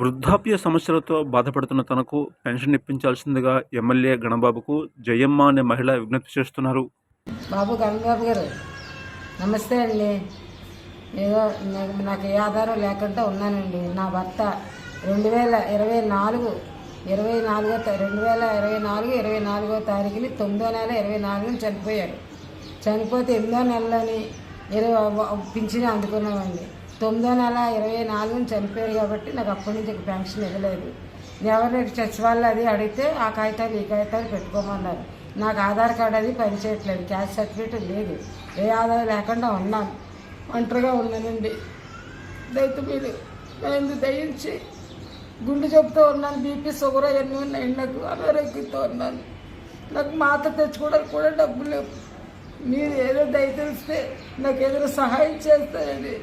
వృద్ధాప్య సమస్యలతో బాధపడుతున్న తనకు పెన్షన్ ఇప్పించాల్సిందిగా ఎమ్మెల్యే గణబాబుకు జయమ్మ అనే మహిళ విజ్ఞప్తి చేస్తున్నారు. బాబు గంగబాబు గారు నమస్తే అండి. ఏదో నాకు- ఏ ఆధారం లేకుండా ఉన్నానండి. నా భర్త రెండు వేల ఇరవై నాలుగు ఇరవై నాలుగో రెండు వేల ఇరవై నాలుగు ఇరవై నాలుగో తారీఖుని తొమ్మిదో నెల ఇరవై నాలుగుని చనిపోయారు. చనిపోతే ఎనిమిదో నెలలోని ఇరవై పింఛను అందుకున్నామండి. తొమ్మిదో నెల ఇరవై నాలుగుని చనిపోయారు కాబట్టి నాకు అప్పటి నుంచి పెన్షన్ ఇవ్వలేదు. ఎవరు చచ్చి వాళ్ళు అది అడిగితే ఆ కాగితాలు ఈ కాగితాలు పెట్టుకోమన్నారు. నాకు ఆధార్ కార్డు అది పనిచేయట్లేదు క్యాస్ట్ సర్టిఫికేట్ లేదు ఏ ఆధారం లేకుండా ఉన్నాను. ఒంటరిగా ఉన్నానండి. దయతో మీరు నేను దయించి గుండె చెబుతూ ఉన్నాను బీపీ షుగర్ అవన్నీ ఉన్నాయి నాకు అనారోగ్యంతో ఉన్నాను. నాకు మాత తెచ్చుకోవడానికి కూడా డబ్బులు లేవు. మీరు ఏదో దయ తెలిస్తే నాకు ఏదైనా సహాయం చేస్తారని